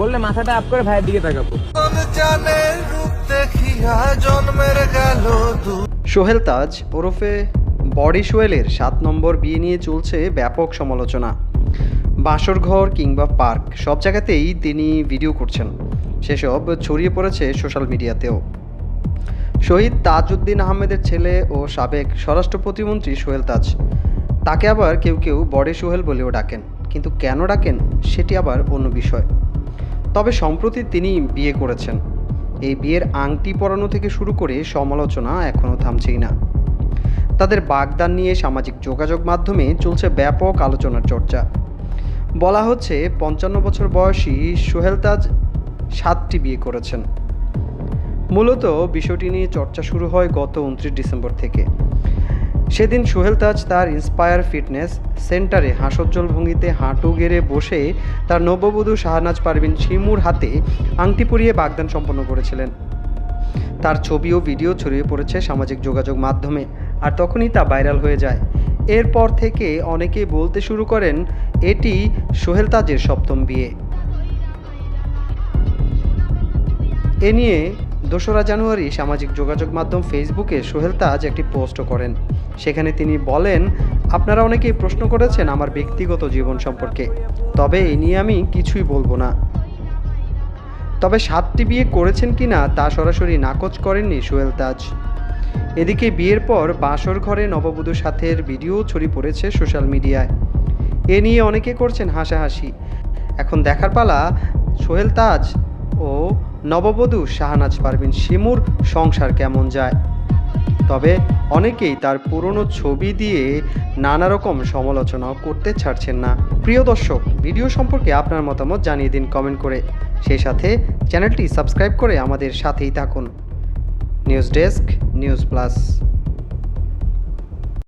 বললে মাথাটা আপ করে ভাইয়ের দিকে তাকাবো। সোহেল তাজ ওরফে বডি সোহেলের সাত নম্বর বিয়ে নিয়ে চলছে ব্যাপক সমালোচনা। বাসরঘর কিংবা পার্ক, সব জায়গাতেই তিনি ভিডিও করছেন। সেসব ছড়িয়ে পড়েছে সোশ্যাল মিডিয়াতেও শহীদ তাজউদ্দিন আহমেদের ছেলে ও সাবেক স্বরাষ্ট্র প্রতিমন্ত্রী সোহেল তাজ। তাকে আবার কেউ কেউ বডি সোহেল বলেও ডাকেন। কিন্তু কেন ডাকেন সেটি আবার অন্য বিষয়। তবে সম্প্রতি তিনি বিয়ে করেছেন। এই বিয়ের আংটি পরানো থেকে শুরু করে সমালোচনা এখনও থামছেই না। তাদের বাগদান নিয়ে সামাজিক যোগাযোগ মাধ্যমে চলছে ব্যাপক আলোচনার চর্চা। বলা হচ্ছে, পঞ্চান্ন বছর বয়সী সোহেল তাজ সাতটি বিয়ে করেছেন। মূলত বিষয়টি নিয়ে চর্চা শুরু হয় গত উনত্রিশ ডিসেম্বর থেকে। সেদিন সোহেল তাজ তার ইন্সপায়ার ফিটনেস সেন্টারে হাসজ্জ্বল ভঙ্গিতে হাঁটু গেড়ে বসে তার নববধূ শাহনাজ পারভিন শিমুর হাতে আংটি পরিয়ে বাগদান সম্পন্ন করেছিলেন। তার ছবি ও ভিডিও ছড়িয়ে পড়েছে সামাজিক যোগাযোগ মাধ্যমে, আর তখনই তা ভাইরাল হয়ে যায়। এরপর থেকে অনেকেই বলতে শুরু করেন, এটি সোহেল তাজের সপ্তম বিয়ে। এ নিয়ে দোসরা জানুয়ারি সামাজিক যোগাযোগ মাধ্যম ফেসবুকে সোহেল তাজ একটি পোস্টও করেন। সেখানে তিনি বলেন, আপনারা অনেকেই প্রশ্ন করেছেন আমার ব্যক্তিগত জীবন সম্পর্কে। তবে এ নিয়ে আমি কিছুই বলব না। তবে সাতটি বিয়ে করেছেন কিনা তা সরাসরি নাকচ করেননি সোহেল তাজ। এদিকে বিয়ের পর বাসর ঘরে নববধূ সাথের ভিডিও ছড়িয়ে পড়েছে সোশ্যাল মিডিয়ায়। এ নিয়ে অনেকে করছেন হাসাহাসি। এখন দেখার পালা সোহেল তাজ ও নববধূ শাহনাজ পারভিন শিমুর সংসার কেমন যায়? তবে অনেকেই তার পুরনো ছবি দিয়ে নানা রকম সমালোচনাও করতে ছাড়ছেন না। প্রিয় দর্শক, ভিডিও সম্পর্কে আপনার মতামত জানিয়ে দিন কমেন্ট করে। সেই সাথে চ্যানেলটি সাবস্ক্রাইব করে আমাদের সাথেই থাকুন। News desk, news plus.